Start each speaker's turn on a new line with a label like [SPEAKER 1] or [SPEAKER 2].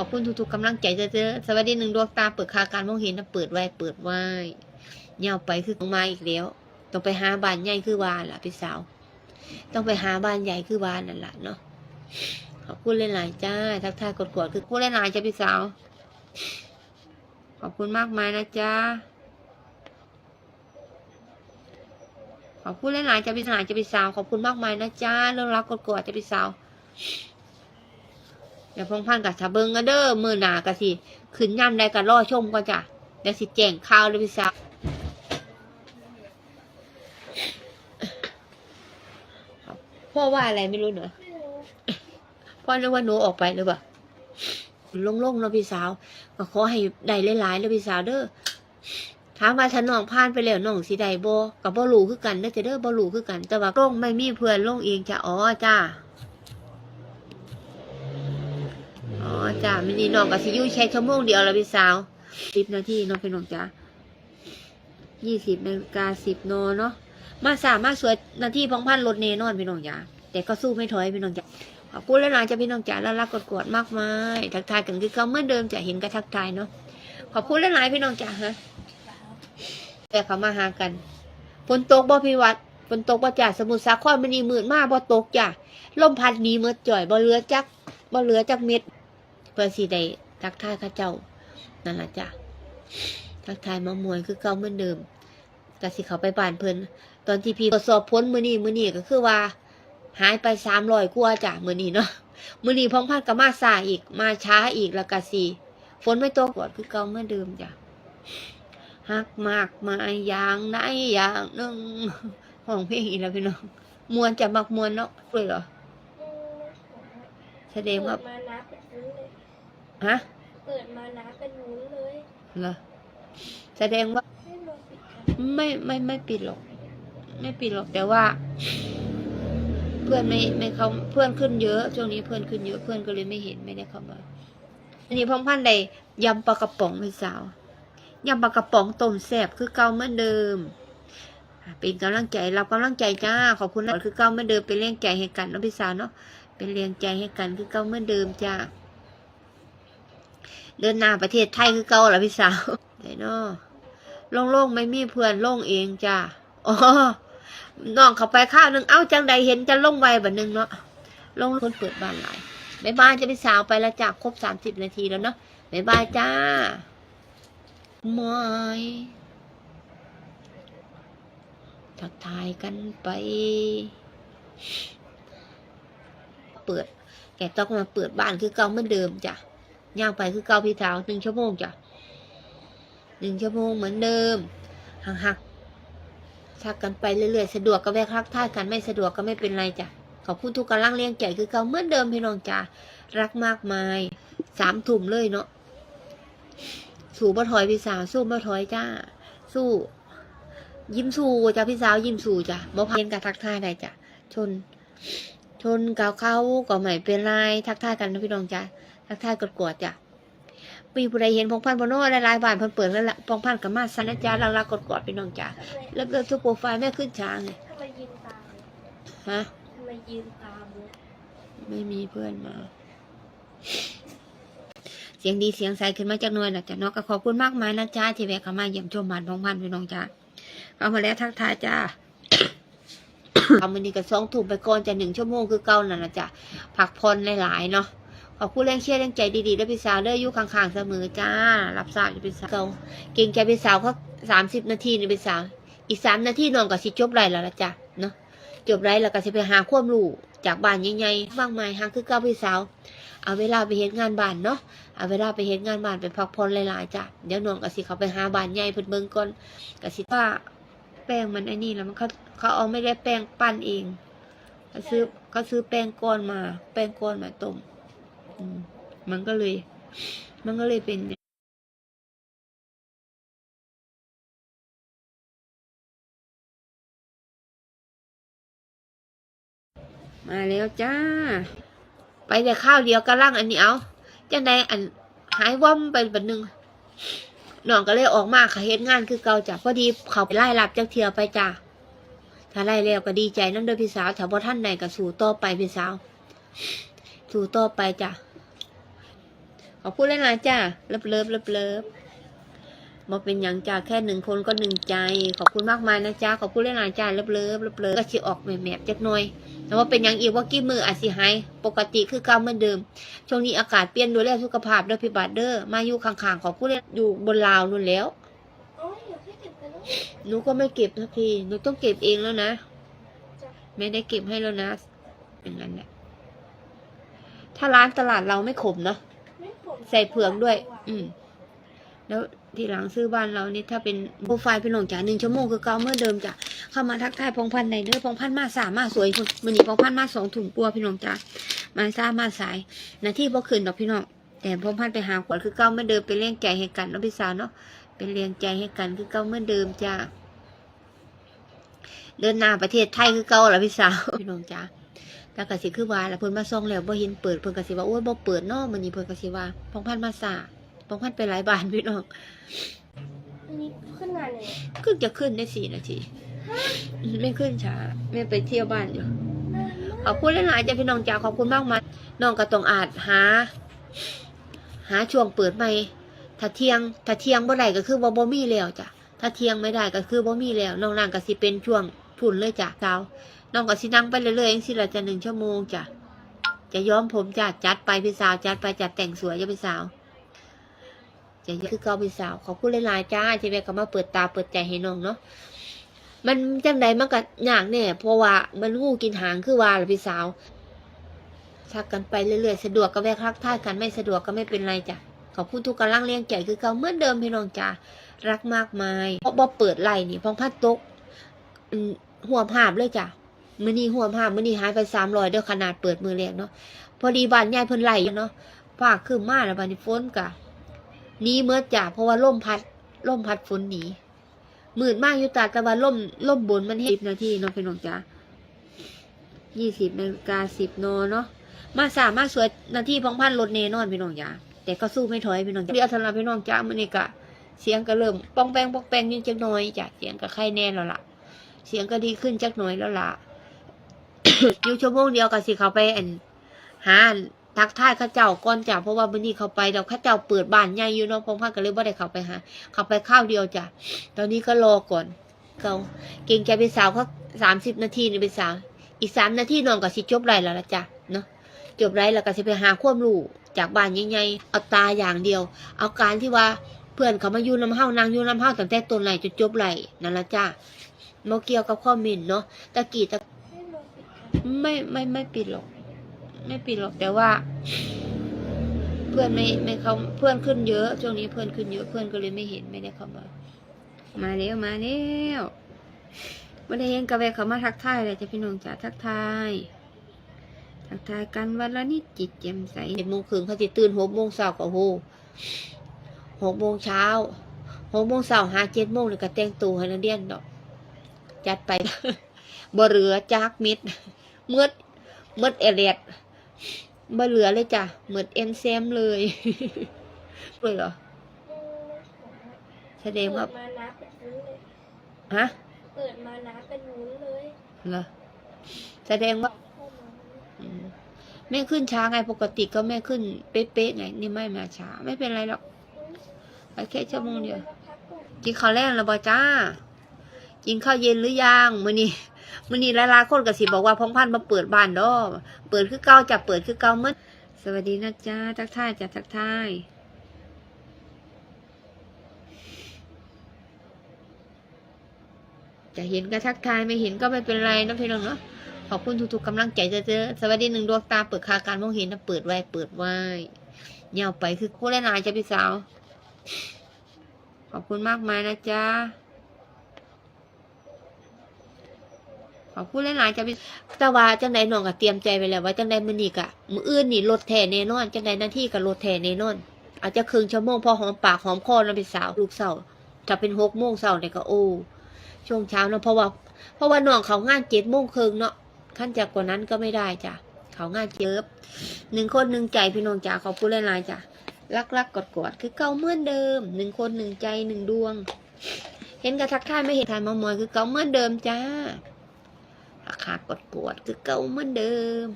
[SPEAKER 1] อบคุณทุกๆกำลังใจเจอสวัสดีหนึ่งดวงตาเปิดคาการมองเห็นนะเปิดไว้เปิดไว้เงาไปคือของมาอีกแล้ว ต้องไปหาบ้านใหญ่คือวานล่ะพี่สาว ต้องไปหาบ้านใหญ่คือวานนั่นแหละเนาะขอบคุณหลายๆจ้า ทักทายกดๆคือพูดหลายๆจ้าพี่สาว ขอบคุณมากมายนะจ้าขอบคุณหลายๆจ้าพี่สาวจ้าพี่สาว ขอบคุณมากมายนะจ้าเรื่องรักกดๆจ้าพี่สาว เดี๋ยวพงพันกับชาเบิงกันเด้อมือหนากะสิขึ้นย่ำได้กันรอชมก่อนจ้ะเดี๋ยวสิแจ้งข่าวเลยพี่สาวพ่อว่าอะไรไม่รู้เนอะพ่อนึกว่าหนูออกไปหรือเปล่าโล่งๆเนาะพี่สาว ก็ขอให้ได้หลายๆแล้วพี่สาวเด้อถามว่าถ้าน้องผ่านไปแล้วน้องสิได้บ่กับบ่รู้คือกันเด้อจะเด้อบ่รู้คือกัน แต่ว่าลงไม่มีเพื่อนลงเองจ้ะอ๋อจ้า อ๋อจ้ามินีน้องก็สิยู่แค่ชั่วโมงเดียวแล้วพี่สาวสิบนาทีเนาะพี่น้องจ้ายี่สิบนาฬิกาสิบนเนาะมาสามารถสวยนาทีพองพันรถเนนอนพี่น้องจ๋าแต่ก็สู้ไม่ถอยพี่น้องจ๋าขอบคุณแล้วนะจะพี่น้องจ๋าแล้วรักกดกดๆมากมายทักทายกันคือเขาเมื่อเดิมจะเห็นก็ทักทายเนาะขอบคุณแล้วนะพี่น้องจ๋าฮะแต่เขามาหากันฝนตกบ่พี่วัดฝนตกบ่จ้าสมุทรสาครมันนี่มืดมากบ่ตกจ้าลมพัดหนีเมื่อจ่อยบ่เหลือจักบ่เหลือจักเม็ด เพื่อสิได้ทักทายข้าเจ้านั่นละจ้ะทักทายมามวยคือเก่าเหมือนเดิมก็สิเขาไปบ้านเพิ่นตอนที่พี่ตรวจสอบพ้นมือนี้มือนี้ก็คือว่า หายไปสามร้อยกว่าจ้ะมือนี้เนาะมือนี้พองพัดกับมาซาอีกมาช้าอีกแล้วก็สี่ฝนไม่ตกกดคือเก่าเหมื่อนเดิมจ้ะฮักมากมาอย่างไหนอย่างนึงห้องเพลงอีกแล้วพี่น้องมวนจะมักมวนเนาะเลยเหรอแสดงว่า ฮะ
[SPEAKER 2] เปิดมานับเป็นวุ้นเลย
[SPEAKER 1] เหรอแสดงว่า
[SPEAKER 2] ให้ลงปิดกัน
[SPEAKER 1] ไม่ไม่ไม่ปิดหรอก ไม่ปิดหรอกแต่ว่า เพื่อนไม่ไม่เขาเพื่อนขึ้นเยอะช่วงนี้เพื่อนขึ้นเยอะเพื่อนก็เลยไม่เห็นไม่ได้เข้ามาอันนี้พ่อพันธุ์ใดยำปลากระป๋องพี่สาวยำปลากระป๋องต้มแซ่บคือเก่าเหมือนเดิมอะเป็นกำลังใจเรากำลังใจจ้าขอบคุณนะคือเก่าเหมือนเดิมเป็นเลี้ยงใจให้กันเนาะพี่สาวเนาะเป็นเลี้ยงใจให้กันคือเก่าเหมือนเดิมจ้า เดินหน้าประเทศไทยคือเก่าเหรอพี่สาวไหนเนาะโล่งๆไม่มีเพื่อนโล่งเองจ้าอ๋อน้องเข้าไปข้าวหนึ่งเอ้าจังใดเห็นจะลงไวแบบนึงเนาะลงคนเปิดบ้านหลายบายบายจะไปสาวไปล้วจากครบสามสิบนาทีแล้วเนาะบายบายจ้าไมอยทักทายกันไป เปิด แกต้องมาเปิดบ้านคือเก่าเหมือนเดิมจ้ะ ย่างไปคือเก่าพี่สาวหนึ่งชั่วโมงจ้ะหนึ่งชั่วโมงเหมือนเดิมหักหักๆทักกันไปเรื่อยๆ สะดวกก็แวะทักทายกันไม่สะดวกก็ไม่เป็นไรจ้ะขอบคุณทุกกำลังเลี้ยงใจคือเก่าเหมือนเดิมพี่น้องจ้ารักมากมายสามถุ่มเลยเนาะสู้บ่ถอยพี่สาวสู้บ่ถอยจ้า สู้ ยิ้มสู้จ้าพี่สาวยิ้มสู้จ้ะบ่พาเห็นกับทักทายได้จ้ะชน ชนเกาเข้าก็ไม่เป็นไรทักทายกันนะพี่น้องจ้า ทักทายกดกดจ้ะมีผู้ใดเห็นพงพันธ์บโน่หลายบานพิ่นเปิดแล้วละพงพันธ์กับมาสันนะจ๊ะลักๆกดๆพี่น้องจ้า
[SPEAKER 2] ทำไม
[SPEAKER 1] แล้วก็ทุกโปรไฟล์แม่ขึ้นช้างเลย
[SPEAKER 2] ทำไมยืนตาม
[SPEAKER 1] ฮะ
[SPEAKER 2] ทำไมยืนตามเลย
[SPEAKER 1] ไม่มีเพื่อนมาเสียงดีเสียงใสขึ้นมาจากหน่วยนะจ๊ะเนาะก็ขอบคุณมากมายนะจ๊ะที่แวะเข้ามาเยี่ยมชมบ้านพงพันธ์พี่น้องจ้าเข้ามาแล้วทักทายจ้าทำวันนี้ก็สองถุ่มไปก่อนจะหนึ่งชั่วโมงคือเก่านั่นนะจ๊ะพักผ่อนหลายๆเนาะ ขอบคุณแรงเชียร์แรงใจดีๆและพี่สาวเด้ออยู่ข้างๆเสมอจ้า รับทราบอยู่พี่สาวเก่าเก่งใจพี่สาวเขาสามสิบนาทีนี่พี่สาว อีกสามนาทีน้องก็สิจบไรแล้วละจ้ะเนาะจบไรแล้วก็สิไปหาความรู้จากบ้านใหญ่ๆมากมายหาคือเก้าพี่สาว เอาเวลาไปเห็นงานบ้านเนาะเอาเวลาไปเห็นงานบ้านไปพักผ่อนหลายๆจ้ะเดี๋ยวน้องก็สิเขาไปหาบ้านใหญ่เพิ่นเบิ่งก่อนก็สิว่าแป้งมันไอ้นี่แล้วมันเขาเขาเอาไม่ได้แป้งปั้นเองเขาซื้อเขาซื้อแป้งก้อนมา แป้งก้อนมาต้ม มันก็เลย มันก็เลยเป็นมาแล้วจ้า ไปแต่ข้าวเดียวกระล่างอันนี้เอาจังใดอันหายว่อมไปบันหนึ่งน้องก็เลยออกมาค่ะเฮ็ดงานคือเก่าจ้ะพอดีเขาไปไล่รับจากเทียไปจ้าถ้าไล่แล้วก็ดีใจน้ำเด้อพี่สาวถ้าบ่ท่านใดก็สู่ต่อไปพี่สาว สู่ต่อไปจ้ะ ขอบคุณหลายๆจ้าเลิฟเลิฟเลิฟเลิฟมาเป็นอย่างจ้าแค่หนึ่งคนก็หนึ่งใจ ขอบคุณมากมายนะจ้าขอบคุณหลายๆจ้าเลิฟเลิฟเลิฟเลิฟก็ชิออกแหมบๆจักหน่อยแต่ว่าเป็นอย่างอีกว่ากี้มืออาจสิหายปกติคือเก่าเหมือนเดิม ช่วงนี้อากาศเปลี่ยนดูแลสุขภาพด้อพี่บัตรเด้อมาอยู่ข้างๆขอบคุณอยู่บนลาวนู่นแล้ว
[SPEAKER 2] ห
[SPEAKER 1] นูก็ไม่เก็บสักทีหนูต้องเก็บเองแล้วนะ ไม่ได้เก็บให้แล้วนะเป็นนั้นแหละถ้าร้านตลาดเราไม่ขมเนาะ ใส่เผือกด้วย อืม แล้วทีหลังซื้อบ้านเรานี่ถ้าเป็นโปรไฟล์เป็นหลงจ่าหนึ่งชั่วโมงคือเก่าเมื่อเดิมจ้ะเข้ามาทักทายพงพันธ์ในเด้อพงพันธ์มาสามมาสวยคุณมันนี่พงพันธ์มาสองถุงปัวพี่น้องจ้ะมาซ่ามาสายหนาที่บ่คืนดอกพี่น้องแต่พงพันธ์ไปหาขวดคือเก่าเมื่อเดิมเป็นเลี้ยงใจให้กันเนาะพี่สาวเนาะเป็นเลี้ยงใจให้กันคือเก่าเมื่อเดิมจ้ะเดินหน้าประเทศไทยคือเก่าละพี่สาวพี่น้องจ้ะ แล้วก็สิคือว่าแล้วเพิ่นมาส่องแล้วบ่เห็นเปิดเพิ่นก็สิว่าโอ้ยบ่เปิดเนาะมื้อนี้เพิ่นก็สิว่าพงพันธุ์มาสาพงพันธุ์ไปหลายบ้านพี่น้อง
[SPEAKER 2] อันนี้ขึ้นงานยังไง
[SPEAKER 1] ขึ้นจะขึ้นได้สี่นาทีไม่ขึ้นช้าไม่ไปเที่ยวบ้านอยู่ขอบคุณหลายๆจ้ะพี่น้องจ๋าขอบคุณมากมายน้องก็ต้องอาจหา หาช่วงเปิดใหม่ถ้าเที่ยงถ้าเที่ยงบ่ได้ก็คือบ่บ่มีแล้วจ้ะถ้าเที่ยงไม่ได้ก็คือบ่มีแล้วน้องนางก็สิเป็นช่วง พุ่นเลยจ้ะเช้าน้องก็สินั่งไปเรื่อยๆเองสิละจะหนึ่งชั่วโมงจ้ะจะย้อมผมจ้ะจัดไปพี่สาวจัดไปจัดแต่งสวยจ้ะพี่สาวจะคือเก่าพี่สาวขอบคุณหลายๆจ้าที่แม่ก็มาเปิดตาเปิดใจให้น้องเนาะมันจังใดมันก็ยากแน่เพราะว่ามันงูกินหางคือว่าล่ะพี่สาวทักกันไปเรื่อยๆ สะดวกก็แวะทักทายกันไม่สะดวกก็ไม่เป็นไรจ้ะขอบคุณทุกกำลังเลี้ยงใจคือเก่าเหมือนเดิมพี่น้องจ้ารักมากมายเพราะบ่เปิดไหล่นี่พองพัดตกอืม หัวภาพเลยจ้ะมื้อนี้หัวภาพมื้อนี้หายไป300เด้อขนาดเปิดมือแรกเนาะพอดีบานใหญ่เพิ่นไหลเนาะฟ้าคือมาแล้วบัดนี้ฝนกะหนีเมื่อจ้ะเพราะว่าลมพัดลมพัดฝนหนีหมื่นมากอยู่ตาแต่ว่าล่มล่มบนมันเห็นนาทีเนาะพี่น้องจ้ายี่สิบนาฬิกาสิบนเนาะมาสามารถสวยนาทีพองพันรถเนนอนพี่น้องจ้าแต่ก็สู้ไม่ถอยพี่น้องจ้าเดียวสำหรับพี่น้องจ้ามันนี่กะเสียงก็เริ่มป้องแปงป้องแปงอยิ่งจักหน่อยจ้ะเสียงก็ไข้แน่แล้วล่ะ เสียงก็ดีขึ้นจักหน่อยแล้วล่ะอยู่ชั่วโมงเดียวกับสิเขาไปอันหาทักทายข้าเจ้าก่อนจ้ะเพราะว่ามื้อนี้เขาไปเดี๋ยวข้าเจ้าเปิดบ้านใหญ่อยู่เนาะพงพันก็เลยบ่ได้เขาไปหาเขาไปข้าวเดียวจ้ะตอนนี้ก็รอก่อนเขาเก่งใจเป็นสาวเขาสามสิบนาทีนี่เป็นสาวอีกสามนาทีน้องก็สิจบไรแล้วละจ้ะเนาะจบไรแล้วก็สิไปหาความรู้จากบ้านใหญ่ๆเอาตาอย่างเดียว เอาการที่ว่า พื่อนเขามาอยู่น้ำเฮานางอยู่น้ำเฮาตั้งแต่ต้นไรจนจบไรนั่นละจ้ะโมเกียวกับข้อมินเนาะตะกี้ตะไม่ไม่ไม่ปิดหรอก ไม่ปิดหรอกแต่ว่า เพื่อนไม่ไม่เขาเพื่อนขึ้นเยอะช่วงนี้เพื่อนขึ้นเยอะเพื่อนก็เลยไม่เห็นไม่ได้เข้ามา มาแล้วมาแล้วไม่ได้เห็นกระแวเขามาทักทายเลยจ้ะพี่น้องจ๋าทักทายทักทายกันวันละนิดจิตแจ่มใสเจ็ดโมงครึ่งเขาจะตื่นหกโมงเช้าก็โห หกโมงเช้าหกโมงเช้าหาเจ็ดโมงเลยก็แต่งตัวให้นักเรียนดอก จัดไปบ่เหลือจากมิดเมืดเมืดเอเลียดบ่เหลือเลยจ้ะเมืดเอ็นเซมเลยเลยเหรอ
[SPEAKER 2] อืม
[SPEAKER 1] แสดงว่า
[SPEAKER 2] เปิดมาน้ำเป็นวุ้นเลย
[SPEAKER 1] ฮะ
[SPEAKER 2] เปิดมาน้ำเป็นวุ้นเลย
[SPEAKER 1] เหรอแสดงว่า
[SPEAKER 2] เข้ามา
[SPEAKER 1] อืมแม่ขึ้นช้าไงปกติก็แม่ขึ้นเป๊ะๆไง นี่ไม่มาช้า ไม่เป็นไรหรอก ไปแค่ชั่วโมงเดียว
[SPEAKER 2] กิน
[SPEAKER 1] ข้าวแรงแล้วบ่จ้า กินข้าวเย็นหรือยังมื้อนี้มื้อนี้ลายๆคนก็สิบอกว่าพงพันมาเปิดบ้านดอเปิดคือเก่าจะเปิดคือเก่ามือสวัสดีนะจ้าทักทายจ้ะทักทายจะเห็นก็ทักทายไม่เห็นก็ไม่เป็นไรนะพี่น้องเนาะขอบคุณทุกๆกำลังใจเจอสวัสดีหนึ่งดวงตาเปิดคาการมองเห็นนะเปิดไว้เปิดไว้เงี่ยวไปคือคู่เล่นายจ้ะพี่สาว ขอบคุณมากมายนะจ๊ะขอบคุณหลายๆจ้ะพี่แต่ว่าจังใดน้องก็เตรียมใจไปแล้วว่าจังใดมื้อนี้ก็มื้ออื่นนี่รถแท้แน่นอนจังใดหน้าที่ก็รถแท้แน่นอน อาจจะครึ่งชั่วโมงพอหอมปากหอมคอแล้วพี่สาวลูกเสาถ้าเป็นหกโมงเสาเนี่ยก็โอ้ช่วงเช้าเนาะเพราะว่า เพราะว่าน้องเขางานเจ็ดโมงครึ่งเนาะขั้นจากกว่านั้นก็ไม่ได้จ้ะเขางานเจิบหนึ่งคนหนึ่งใจพี่น้องจ๋าขอบคุณหลายๆจ้ะ รักๆกกกอดๆคือเก่าเหมือนเดิมหนึ่งคนหนึ่งใจหนึ่งดวง เห็นกระทักทายไม่เห็นทานมามอยคือเก่าเหมือนเดิมจ้าขาคากดกอดคือเก่าเหมือนเดิม